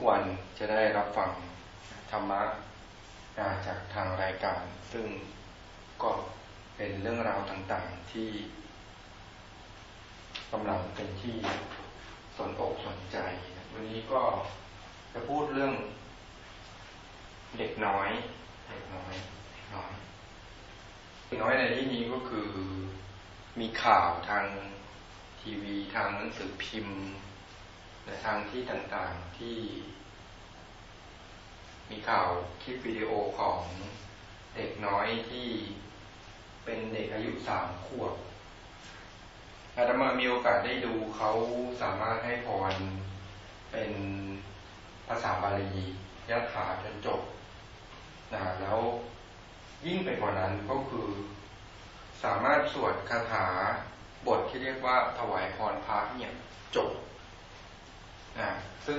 กวันจะได้รับฟังธรรมะจากทางรายการ ซึ่งก็เป็นเรื่องราวต่างๆที่กำลังเป็นที่สนอกสนใจ วันนี้ก็จะพูดเรื่องเด็กน้อยเด็กน้อยเด็กน้อยเด็กน้อยในที่นี้ก็คือมีข่าวทางทีวีทางหนังสือพิมพ์ และทางที่ต่างๆที่ มีข่าวคลิปวิดีโอของเด็กน้อยที่เป็นเด็กอายุสามขวบอาตมามีโอกาสได้ดูเขาสามารถให้พรเป็นภาษาบาลียะถาจนจบนะแล้วยิ่งไปกว่านั้นก็คือ สามารถสวดคาถาบทที่เรียกว่าถวายพรพระเนี่ยจบ นะซึ่ง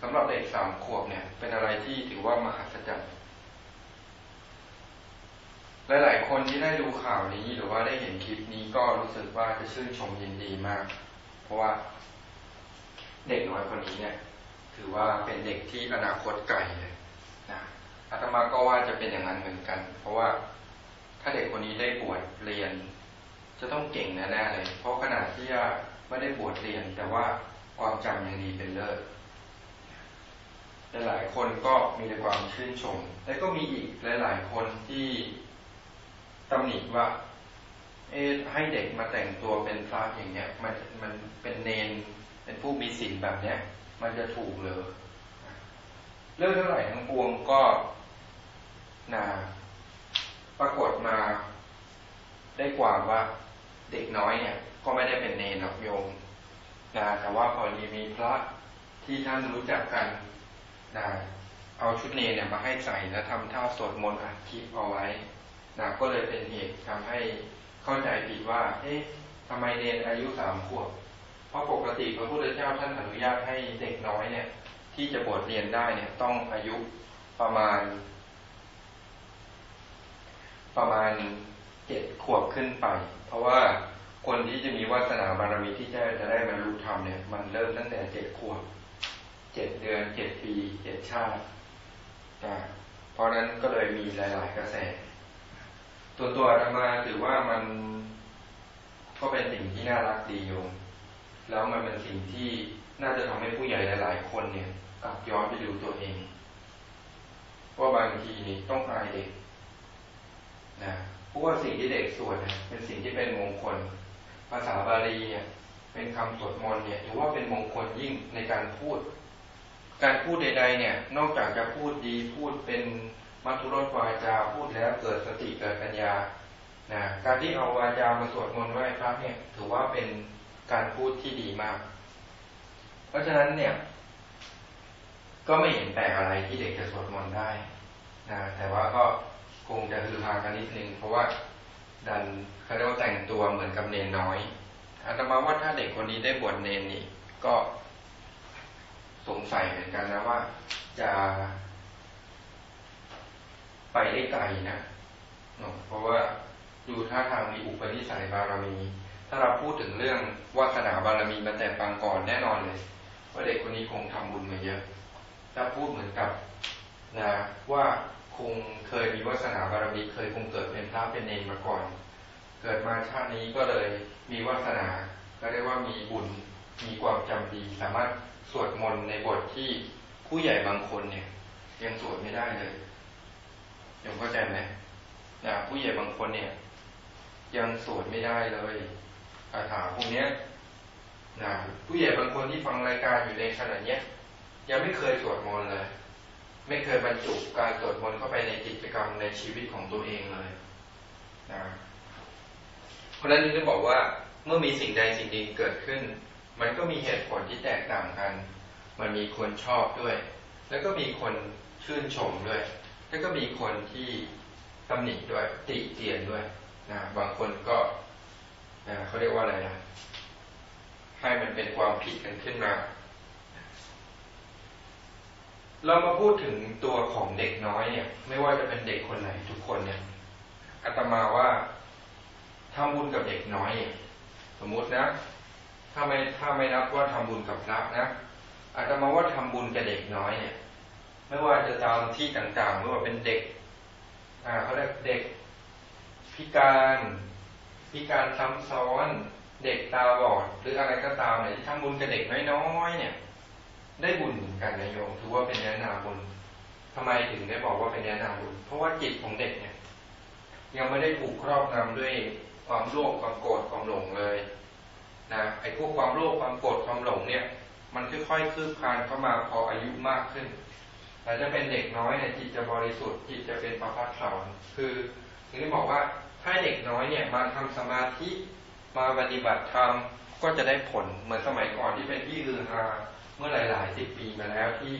สำหรับเด็กสามขวบเนี่ย เป็นอะไรที่ถือว่ามหัศจรรย์หลายๆคนที่ได้ดูข่าวนี้หรือว่าได้เห็นคลิปนี้ก็รู้สึกว่าจะชื่นชมยินดีมาก เพราะว่า เด็กน้อยคนนี้เนี่ย ถือว่าเป็นเด็กที่อนาคตไกลเลยนะอาตมาก็ว่าจะเป็นอย่างนั้นเหมือนกัน เพราะว่าถ้าเด็กคนนี้ได้บวชเรียน จะต้องเก่งแน่ๆเลย เพราะขนาดที่ไม่ได้บวชเรียน แต่ว่า ความจำยังดีเป็นเลิศหลายคนก็มีแต่ความชื่นชม และก็มีอีกหลาย ๆ คนที่ตำหนิว่า เอให้เด็กมาแต่งตัวเป็นพระอย่างเนี้ยมันมันเป็นเนนเป็นผู้มีศีลแบบเนี้ย มันจะถูกเลยเรื่องเท่าไหร่ทั้งปวงก็นาปรากฏมาได้ความว่าเด็กน้อยเนี่ย ก็ไม่ได้เป็นเนนหรอกโยม นะแต่ว่าพอดีมีพระที่ท่านรู้จักกันนะเอาชุดเนนเนี่ยมาให้ใส่แล้วทำท่าสวดมนต์อัดคลิปเอาไว้นะก็เลยเป็นเหตุทำให้เข้าใจผิดว่า เอ๊ะทำไมเนนอายุสามขวบ เพราะปกติพระพุทธเจ้าท่านอนุญาตให้เด็กน้อยเนี่ย ที่จะบวชเรียนได้เนี่ย ต้องอายุประมาณ ประมาณเจ็ดขวบขึ้นไป เพราะว่า คนที่จะมีวาสนาบารมีที่จะจะได้บรรลุธรรมเนี่ยมันเริ่มตั้งแต่เจ็ดขวบเจ็ดเดือนเจ็ดปีเจ็ดชาติเพราะนั้นก็เลยมีหลาย ๆ กระแส ตัวตัวอาตมาถือว่ามันก็เป็นสิ่งที่น่ารักดีโยมแล้วมันเป็นสิ่งที่น่าจะทำให้ผู้ใหญ่หลาย ๆ คนเนี่ยกลับย้อนไปดูตัวเองว่าบางทีนี่ต้องอายเด็กนะเพราะว่าสิ่งที่เด็กสวดเนี่ยเป็นสิ่งที่เป็นมงคล ภาษาบาลีเนี่ยเป็นคำสวดมนต์เนี่ยถือว่าเป็นมงคลยิ่งในการพูด การพูดใด ๆ เนี่ย นอกจากจะพูดดีพูดเป็นมัทุรสวาจาพูดแล้วเกิดสติเกิดปัญญานะการที่เอาวาจามาสวดมนต์ไหว้พระเนี่ย ถือว่าเป็นการพูดที่ดีมาก เพราะฉะนั้นเนี่ย ก็ไม่เห็นแปลกอะไรที่เด็กจะสวดมนต์ได้นะแต่ว่าก็คงจะคือพากันนิดนึงเพราะว่า ดันเขาเรียกว่าแต่งตัวเหมือนกับเนนน้อยอาตมาว่าถ้าเด็กคนนี้ได้บวชเนนนี่ก็สงสัยเหมือนกันนะว่าจะไปได้ไกลนะเพราะว่าดูท่าทางมีอุปนิสัยบารมี ถ้าเราพูดถึงเรื่องวาสนาบารมีมาแต่ปางก่อนแน่นอนเลยว่าเด็กคนนี้คงทำบุญมาเยอะถ้าพูดเหมือนกับนะว่าคง เคยมีวาสนาบารมีเคยคงเกิดเป็นพระเป็นเนรมาก่อน เกิดมาชาตินี้ก็เลยมีวาสนาก็เรียกว่ามีบุญมีความจำดี สามารถสวดมนต์ในบทที่ผู้ใหญ่บางคนเนี่ยยังสวดไม่ได้เลยยังเข้าใจไหมนะผู้ใหญ่บางคนเนี่ย ยังสวดไม่ได้เลยคาถาพวกนี้นะผู้ใหญ่บางคนที่ฟังรายการอยู่ในขณะนี้ย ยังไม่เคยสวดมนต์เลย ไม่เคยบรรจุการสวดมนต์เข้าไปในกิจกรรมในชีวิตของตัวเองเลยนะเพราะฉะนั้นนี่จะบอกว่าเมื่อมีสิ่งใดสิ่งหนึ่งเกิดขึ้น มันก็มีเหตุผลที่แตกต่างกัน มันมีคนชอบด้วย แล้วก็มีคนชื่นชมด้วย แล้วก็มีคนที่ตำหนิด้วยติเตียนด้วยนะบางคนก็นะเขาเรียกว่าอะไรนะให้มันเป็นความผิดกันขึ้นมา เรามาพูดถึงตัวของเด็กน้อยเนี่ย ไม่ว่าจะเป็นเด็กคนไหนทุกคนเนี่ยอาตมาว่าทำบุญกับเด็กน้อยสมมุตินะ ถ้าไม่ถ้าไม่นับว่าทำบุญกับพระนะอาจจะมาว่าทำบุญกับเด็กน้อยเนี่ย ไม่ว่าจะตามที่ต่างๆไม่ว่าเป็นเด็ก อ่าเขาเรียกเด็ก พิการพิการซ้ำซ้อนเด็กตาบอดหรืออะไรก็ตามเนี่ยที่ทำบุญกับเด็กน้อยๆเนี่ย กันนะโยมถือว่าเป็นเนื้อนาบุญทำไมถึงได้บอกว่าเป็นเนื้อนาบุญ เพราะว่าจิตของเด็กเนี่ย ยังไม่ได้ถูกครอบงำด้วยความโลภความโกรธความหลงเลยนะไอ้พวกความโลภความโกรธความหลงเนี่ย มันค่อยๆคืบคลานเข้ามาพออายุมากขึ้นแต่จะเป็นเด็กน้อยเนี่ยจิตจะบริสุทธิ์จิตจะเป็นประพัดสอนคือถึงได้บอกว่าถ้าเด็กน้อยเนี่ยมาทำสมาธิมาปฏิบัติธรรมก็จะได้ผลเหมือนสมัยก่อนที่เป็นที่ฮือฮา เมื่อหลายๆสิบปีมาแล้วที่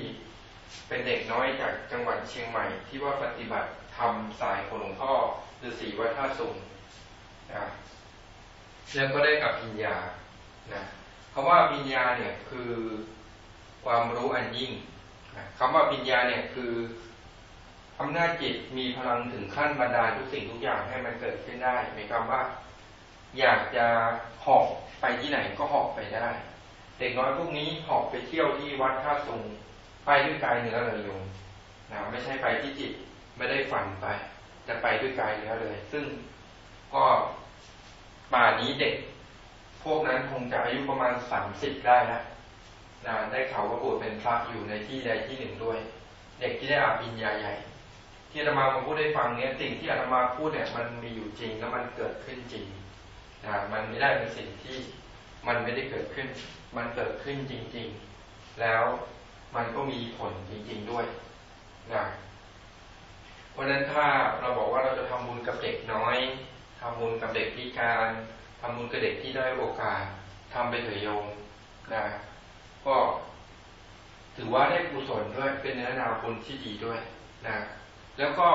เป็นเด็กน้อยจากจังหวัดเชียงใหม่ที่ว่าปฏิบัติทำสายของหลวงพ่อฤาษีวัดท่าสุงนะแล้วก็ได้อภิญญานะคำว่าอภิญญาเนี่ยคือความรู้อันยิ่งนะคำว่าอภิญญาเนี่ยคืออำนาจจิตมีพลังถึงขั้นบรรดาลทุกสิ่งทุกอย่างให้มันเกิดขึ้นได้หมายความว่า อยากจะหอบไปที่ไหนก็หอบไปได้ เด็กน้อยพวกนี้หอบไปเที่ยวที่วัดท่าสุงไปด้วยกายเนื้อเลยโยมนะไม่ใช่ไปที่จิตไม่ได้ฝันไปจะไปด้วยกายเนื้อเลย ซึ่งก็ป่านี้เด็ก พวกนั้นคงจะอายุประมาณสามสิบได้แล้วนะได้เขาว่าบวชเป็นพระอยู่ในที่ใดที่หนึ่งด้วย เด็กที่ได้อาบิญญาใหญ่ ที่อาตมามาพูดได้ฟังเนี้ยสิ่งที่อาตมาพูดเนี่ย มันมีอยู่จริงแล้วมันเกิดขึ้นจริงนะมันไม่ได้เป็นสิ่งที่ มันไม่ได้เกิดขึ้น มันเกิดขึ้นจริง ๆ แล้วมันก็มีผลจริง ๆ ด้วยนะเพราะฉะนั้นถ้าเราบอกว่าเราจะทำบุญกับเด็กน้อยทำบุญกับเด็กพิการทำบุญกับเด็กที่ได้โอกาสทำไปเถิดโยมนะก็ถือว่าได้กุศลด้วยเป็นเนื้อนาบุญที่ดีด้วยนะแล้วก็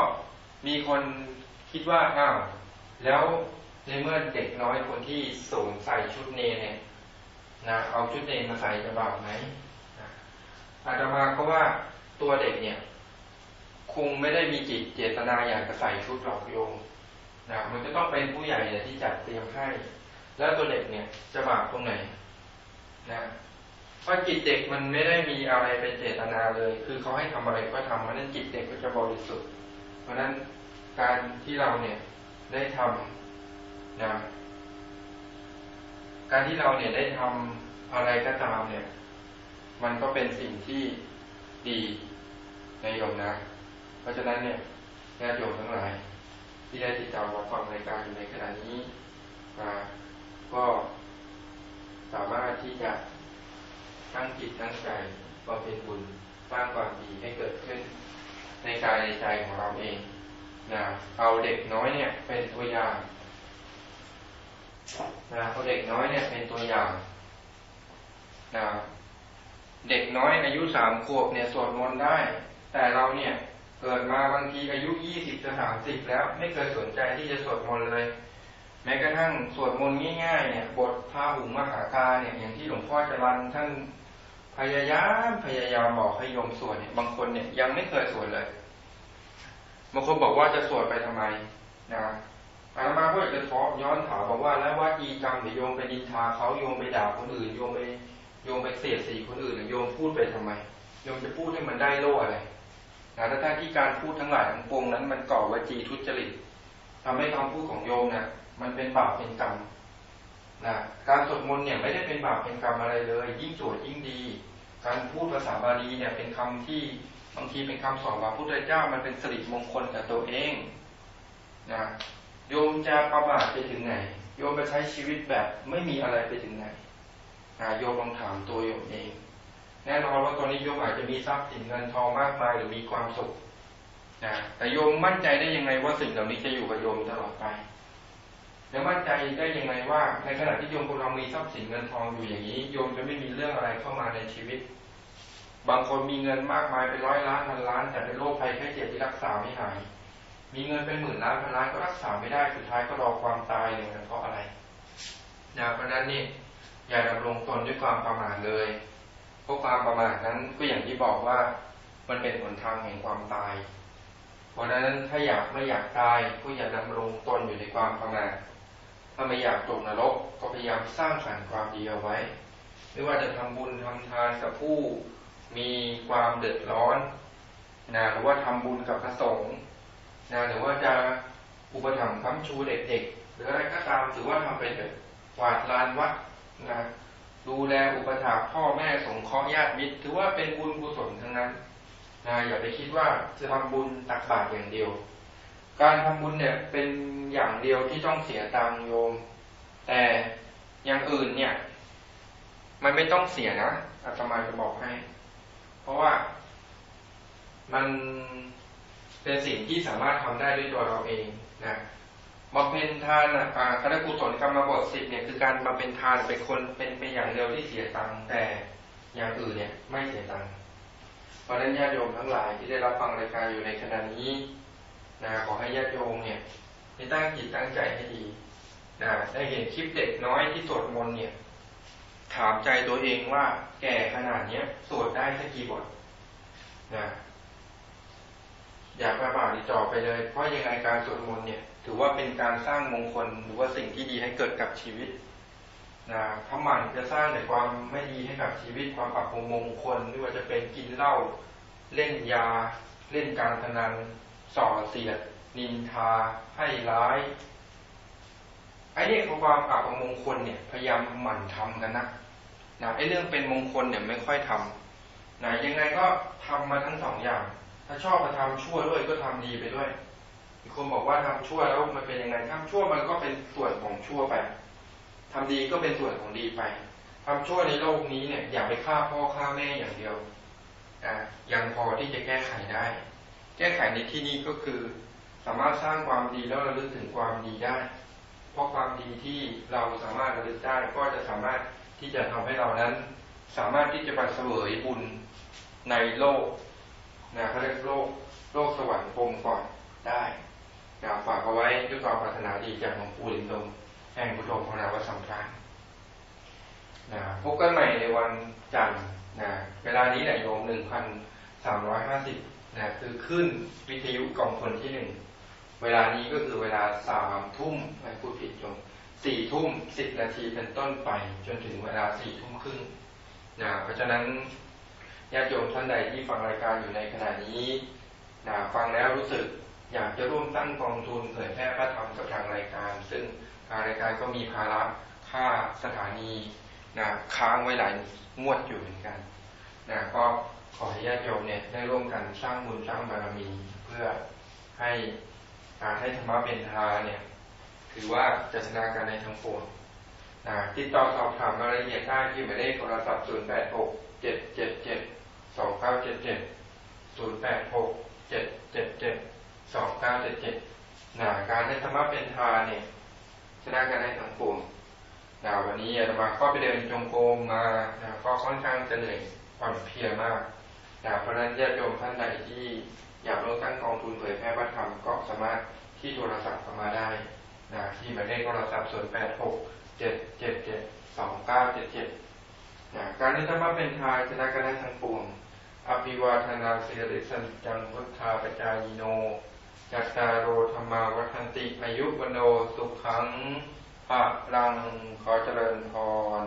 มีคนคิดว่าอ้าวแล้ว ในเมื่อเด็กน้อยคนที่สวมใส่ชุดเนเนี่ยนะเอาชุดเนมาใส่จะบาปไหมอาตมาก็ว่าตัวเด็กเนี่ย คงไม่ได้มีจิตเจตนาอยากจะใส่ชุดหลอกโยมนะมันจะต้องเป็นผู้ใหญ่เนี่ยที่จัดเตรียมให้ แล้วตัวเด็กเนี่ยจะบาปตรงไหนนะเพราะจิตเด็กมันไม่ได้มีอะไรเป็นเจตนาเลย คือเขาให้ทำอะไรก็ทำเพราะนั้นจิตเด็กก็จะบริสุทธิ์ เพราะนั้นการที่เราเนี่ยได้ทำ นะการที่เราเนี่ยได้ทำอะไรก็ตามเนี่ย มันก็เป็นสิ่งที่ดีในโยมนะ เพราะฉะนั้นเนี่ยญาติโยมทั้งหลาย ที่ได้ติดตามรับฟังรายการอยู่ในขณะนี้มาก็สามารถที่จะตั้งจิตตั้งใจบำเพ็ญบุญสร้างความดีให้เกิดขึ้น ในกายในใจของเราเองนะเอาเด็กน้อยเนี่ย เป็นตัวอย่าง นะเอาเด็กน้อยเนี่ยเป็นตัวอย่างนะเด็กน้อยอายุสามขวบเนี่ยสวดมนต์ได้ แต่เราเนี่ยเกิดมาบางทีอายุยี่สิบจะสามสิบแล้ว ไม่เคยสนใจที่จะสวดมนต์เลย แม้กระทั่งสวดมนต์ง่ายๆเนี่ย บทพาหุงมหากาเนี่ย อย่างที่หลวงพ่อจรันท่านพยายามพยายามบอกให้โยมสวดเนี่ย บางคนเนี่ยยังไม่เคยสวดเลยบางคนบอกว่าจะสวดไปทำไมนะ อาตมาก็อยากจะทอย้อนถามบอกว่าแล้วว่าอีกรรมเดี๋ยวโยมไปดินทาเขาโยมไปด่าคนอื่นโยมไปโยมไปเสียดสีคนอื่นโยมพูดไปทำไมโยมจะพูดให้มันได้โล่อะไรนะถ้าที่การพูดทั้งหลายทั้งปวงนั้น มันก่อวจีทุจริตทำให้คำพูดของโยมเนะ่ยมันเป็นบาปเป็นกรรมนะการสวดมนต์เนี่ยไม่ได้เป็นบาปเป็นกรรมอะไรเลย ยิ่งสวดยิ่งดี การพูดภาษาบาลีเนี่ยเป็นคำที่บางทีเป็นคำสอนของพระพุทธเจ้ามันเป็นสิริมงคลกับตัวเองนะ โยมจะประมาทไปถึงไหน โยมไปใช้ชีวิตแบบไม่มีอะไรไปถึงไหนโยมลองถามตัวโยมเอง แน่นอนว่าตอนนี้โยมอาจจะมีทรัพย์สินเงินทองมากมายหรือมีความสุขนะแต่โยมมั่นใจได้ยังไงว่าสิ่งเหล่านี้จะอยู่กับโยมตลอดไป แล้วมั่นใจได้ยังไงว่า ในขณะที่โยมกำลังมีทรัพย์สินเงินทองอยู่อย่างนี้ โยมจะไม่มีเรื่องอะไรเข้ามาในชีวิต บางคนมีเงินมากมายเป็นร้อยล้านพันล้าน แต่เป็นโรคภัยแค่เจ็บที่รักษาไม่หาย มีเงินเป็นหมื่นล้านพันล้านก็รักษาไม่ได้สุดท้ายก็รอความตายเลยเพราะอะไรนะเพราะนั้นนี่อย่าดำรงตนด้วยความประมาทเลยเพราะความประมาทนั้นก็อย่างที่บอกว่ามันเป็นหนทางแห่งความตาย เพราะฉะนั้นถ้าอยากไม่อยากตายก็อย่าดำรงตนอยู่ในความประมาทถ้าไม่อยากตกนรกก็พยายามสร้างสรรค์ความดีเอาไว้ ไม่ว่าจะทำบุญทำทานกับผู้มีความเดือดร้อนนะหรือว่าทำบุญกับพระสงฆ์ นะหรือว่าจะอุปถัมภ์ค้ำชูเด็กๆหรืออะไรก็ตามถือว่าทำเป็นแบบกวาดลานวัดนะดูแลอุปถัมภ์พ่อแม่สงเคราะห์ญาติมิตร ถือว่าเป็นบุญกุศลทั้งนั้นนะอย่าไปคิดว่าจะทำบุญตักบาตรอย่างเดียว การทำบุญเนี่ยเป็นอย่างเดียวที่ต้องเสียตังโยม แต่อย่างอื่นเนี่ย มันไม่ต้องเสียนะอาตมาจะบอกให้ เพราะว่ามัน เป็นสิ่งที่สามารถทำได้ด้วยตัวเราเองนะบำเพ็ญทานอ่าคณะกุศลกรรมบทสิบเนี่ยคือการบำเพ็ญทานเป็นคนเป็นเป็นอย่างเดียวที่เสียตังค์แต่อย่างอื่นเนี่ยไม่เสียตังค์เพราะฉะนั้นญาติโยมทั้งหลายที่ได้รับฟังรายการอยู่ในขณะนี้นะขอให้ญาติโยมเนี่ยได้ตั้งจิตตั้งใจให้ดีนะได้เห็นคลิปเด็กน้อยที่สวดมนต์เนี่ย ถามใจตัวเองว่าแก่ขนาดเนี้ยสวดได้สักกี่บทนะ อย่าประมาทอีจ่อไปเลย เพราะยังไงการสวดมนต์เนี่ย ถือว่าเป็นการสร้างมงคลหรือว่าสิ่งที่ดีให้เกิดกับชีวิตนะถ้าหมันจะสร้างแต่ความไม่ดีให้กับชีวิตความปักมงมงคลไม่ว่าจะเป็นกินเหล้าเล่นยา เล่นการพนันส่อเสียด นินทา ให้ร้ายไอ้เนี่ยความอับมงคลเนี่ย พยายามหมั่นทำกันนะนะไอ้เรื่องเป็นมงคลเนี่ยไม่ค่อยทำนะยังไงก็ทำมาทั้งสองอย่าง ถ้าชอบมาทำชั่วด้วยก็ทำดีไปด้วยมีคนบอกว่าทำชั่วแล้วมันเป็นยังไงทำชั่วมันก็เป็นส่วนของชั่วไปทำดีก็เป็นส่วนของดีไปทำชั่วในโลกนี้เนี่ย อย่าไปฆ่าพ่อฆ่าแม่อย่างเดียวอ่ายังพอที่จะแก้ไขได้ แก้ไขในที่นี้ก็คือ สามารถสร้างความดีแล้วระลึกถึงความดีได้ เพราะความดีที่เราสามารถระลึกได้ก็จะสามารถที่จะทำให้เรานั้น สามารถที่จะไปเสวยบุญในโลก นะเขาเรียกโลกโลกสวรรค์พรมก่อนได้นะฝากเอาไว้ด้วยความปรารถนาดีจากหลวงปู่ลินดมแห่งพุทโธภาวนาวสัมพรานนะพบกันใหม่ในวันจันทร์นะเวลานี้เนี่ยโยมหนึ่งพันสามร้อยห้าสิบนะคือขึ้นวิทยุกองพลที่หนึ่งเวลานี้ก็คือเวลาสามทุ่มไม่พูดผิดจงสี่ทุ่มสิบนาทีเป็นต้นไปจนถึงเวลาสี่ทุ่มครึ่งนะเพราะฉะนั้น ญาติโยมท่านใดที่ฟังรายการอยู่ในขณะนี้นะฟังแล้วรู้สึกอยากจะร่วมตั้งกองทุนเผยแพร่พระธรรมกับทางรายการ ซึ่งทางรายการก็มีภาระค่าสถานีนะค้างไว้หลายงวดอยู่เหมือนกันนะก็ขอให้ญาติโยมเนี่ยได้ร่วมกันสร้างบุญสร้างบารมีเพื่อให้การให้ธรรมะเป็นทาเนี่ยถือว่าจะชนะกันในทั้งปวงนะติดต่อสอบถามรายละเอียดได้ที่หมายเลขโทรศัพท์ 0 8 6 7 7 7 2 9 7 7 0 8 6 7 7 7 2 9 7 7นะการให้ธรรมะเป็นทาเนี่ยชนะกันในทั้งปวงนะวันนี้อาตมาก็ไปเดินจงกรมมานะก็ค่อนข้างจะเหนื่อยอ่อนเพลียมากนะเพราะนั้นญาติโยมท่านใดที่อยากลงตั้งกองทุนเผยแพร่พระธรรมก็สามารถที่โทรศัพท์เข้ามาได้นะที่หมายเลขโทรศัพท์0 8 6 7 7 7 2 9 7 7นะกา การที่ธรรมะเป็นทายชนะกันได้ทั้งปวงอภิวาทนาสิริสันจังพุทธาปจายโนจัตตารโรธรรมาวัฒนติอายุวโนสุขังภะรังขอเจริญพร